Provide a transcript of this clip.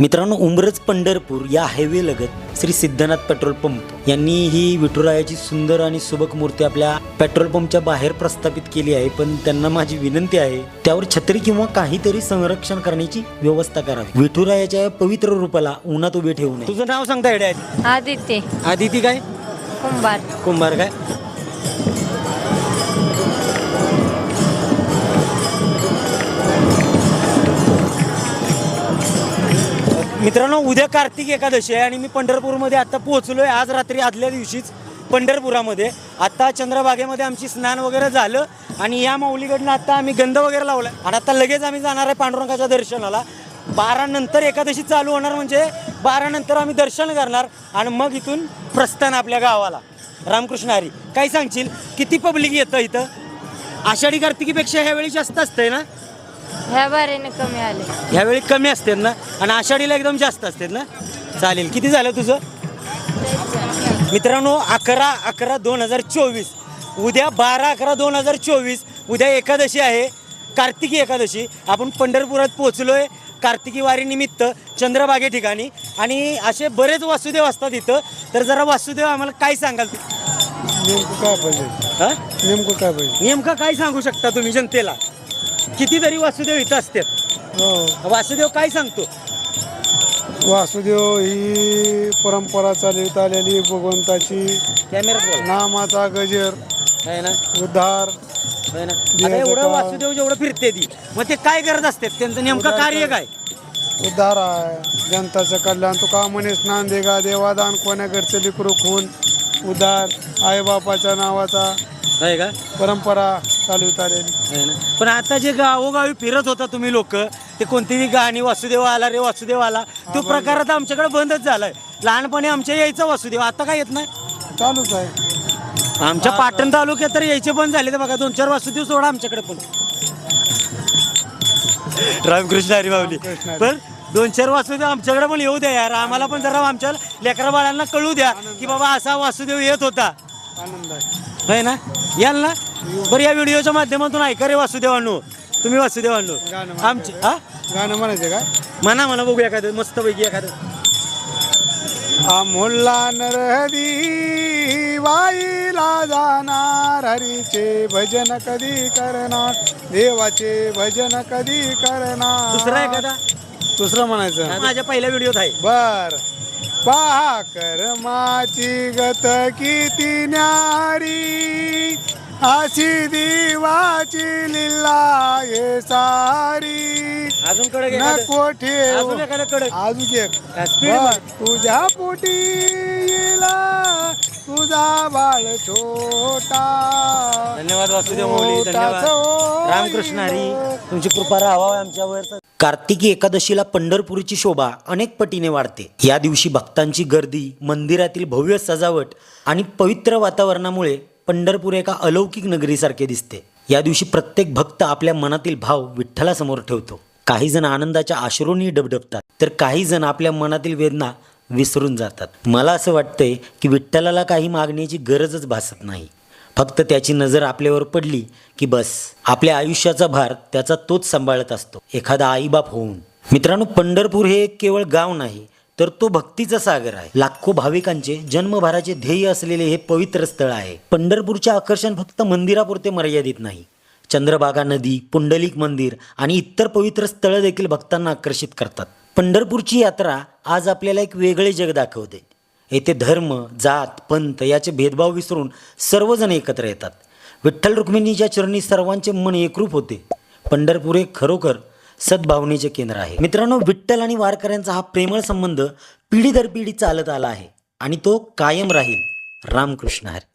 मित्रांनो उमरज पंढरपूर या हायवे लगत श्री सिद्धनाथ पेट्रोल पंप यांनी ही विठुरायाची सुंदर आणि सुबक मूर्ती आपल्या पेट्रोल पंपच्या बाहेर प्रस्थापित केली आहे. पण त्यांना माझी विनंती आहे त्यावर छत्री किंवा काहीतरी संरक्षण करण्याची व्यवस्था करावी. विठुरायाच्या या पवित्र रूपाला उन्हात उभे ठेवू नये. तुझं नाव सांगता येडे आदित्य. आदिती काय? कुंभार. कुंभार काय? मित्रांनो उद्या कार्तिक एकादशी आहे आणि मी पंढरपूरमध्ये आता आहे आज रात्री आदल्या दिवशीच पंढरपुरामध्ये. आत्ता चंद्रबागेमध्ये आमची स्नान वगैरे झालं आणि या माऊलीकडनं आत्ता आम्ही गंध वगैरे लावला आणि आता लगेच आम्ही जाणार आहे पांडुरंगाच्या दर्शनाला. बारा नंतर एकादशी चालू होणार म्हणजे बारा नंतर आम्ही दर्शन करणार आणि मग इथून प्रस्थान आपल्या गावाला. रामकृष्ण हरी काय सांगशील? किती पब्लिक येतं इथं? आषाढी कार्तिकीपेक्षा ह्यावेळी जास्त असतंय ना? ह्या बारीने कमी आले. ह्यावेळी कमी असतात ना? आणि आषाढीला एकदम जास्त असतात ना? चालेल. किती झालं तुझं? मित्रांनो अकरा अकरा दोन हजार चोवीस. उद्या बारा अकरा दोन हजार चोवीस. उद्या एकादशी आहे. कार्तिकी एकादशी. आपण पंढरपुरात पोहोचलोय. कार्तिकी वारीनिमित्त चंद्रभागे ठिकाणी. आणि असे बरेच वासुदेव असतात इथं. तर जरा वासुदेव आम्हाला काय सांगाल? नेमकं काय पाहिजे? हा? नेमकं काय पाहिजे? नेमकं काय सांगू शकता तुम्ही जनतेला? कितीतरी वासुदेव इथं असतात. हो. वासुदेव काय सांगतो? वासुदेव ही परंपरा चालत आलेली भगवंताची बोल. नामाचा गजर आहे ना? उद्धार ना? आता एवढं वासुदेव जेवढं फिरते ती मग ते काय करत असतात? त्यांचं नेमकं कार्य काय? उद्धार आहे. जनताचं कल्याण. तुका म्हणे स्नान देगा देवादान कोण्याकडचं लिकरू खून? उद्धार. आईबापाच्या नावाचा आहे का? परंपरा. ना. पण आता जे गावोगावी फिरत होता तुम्ही लोक ते कोणतीही गाणी वासुदेव आला रे वासुदेव आला तो प्रकार आता आमच्याकडे बंदच झालाय. लहानपणी आमच्या यायचा वासुदेव आता काय येत नाही? चालूच आहे. आमच्या पाटण तालुक्यात तर यायचे बंद झाले तर बघा दोन चार वासुदेव सोडा आमच्याकडे पण. रामकृष्ण हरी माऊली रामकृष्ण हरी. पण दोन चार वासुदेव आमच्याकडे पण येऊ द्या यार आम्हाला पण जरा आमच्या लेकरा बाळांना कळू द्या की बाबा असा वासुदेव येत होता. आनंद आहे. है ना? याल ना? बरं या व्हिडिओच्या माध्यमातून ऐका रे वासुदेवांनो. तुम्ही वासुदेवांनो. गाणं. आमची हा? गाणं म्हणायचं काय म्हणा म्हणा बघू एखादं मस्त पैकी एखादं अमोल्ला नरहरी वाईला जाणार हरीचे भजन कधी करणार? देवाचे भजन कधी करणार? दुसरा एखादा? दुसरं म्हणायचं. माझ्या पहिल्या व्हिडिओत आहे. बर. पहा कर्माची गत किती न्यारी अशी देवाची लिला ये सारी. अजून कडक एखादं नको ठेव. अजून एखादं कडक. अजून एक हा, speed बर, मध्ये. तुझ्या पोटी येला. तुझा बाळ छोटा. धन्यवाद वासुदेव माऊली धन्यवाद. रामकृष्ण हरी तुमची कृपा राहावा आमच्यावर कार्तिकी एकादशीला पंढरपूरची शोभा अनेक पटीने वाढते. या दिवशी भक्तांची गर्दी मंदिरातील भव्य सजावट आणि पवित्र वातावरणामुळे पंढरपूर एका अलौकिक नगरीसारखे दिसते. या दिवशी प्रत्येक भक्त आपल्या मनातील भाव विठ्ठलासमोर ठेवतो. काही जण आनंदाच्या आश्रूंनी डबडबतात तर काही जण आपल्या मनातील वेदना विसरून जातात. मला असं वाटतंय की विठ्ठलाला काही मागण्याची गरजच भासत नाही. फक्त त्याची नजर आपल्यावर पडली की बस आपल्या आयुष्याचा भार त्याचा तोच सांभाळत असतो. एखादा आईबाप होऊन. मित्रांनो पंढरपूर हे एक केवळ गाव नाही तर तो भक्तीचा सागर आहे. लाखो भाविकांचे जन्मभराचे ध्येय असलेले हे पवित्र स्थळ आहे. पंढरपूरचे आकर्षण फक्त मंदिरापुरते मर्यादित नाही. चंद्रभागा नदी पुंडलिक मंदिर आणि इतर पवित्र स्थळं देखील भक्तांना आकर्षित करतात. पंढरपूरची यात्रा आज आपल्याला एक वेगळे जग दाखवते. येथे धर्म जात पंथ याचे भेदभाव विसरून सर्वजण एकत्र येतात. विठ्ठल रुक्मिणीच्या चरणी सर्वांचे मन एकरूप होते. पंढरपूर हे खरोखर सद्भावनेचे केंद्र आहे. मित्रांनो विठ्ठल आणि वारकऱ्यांचा हा प्रेमळ संबंध पिढी दर पिढी चालत आला आहे आणि तो कायम राहील. रामकृष्ण हरी.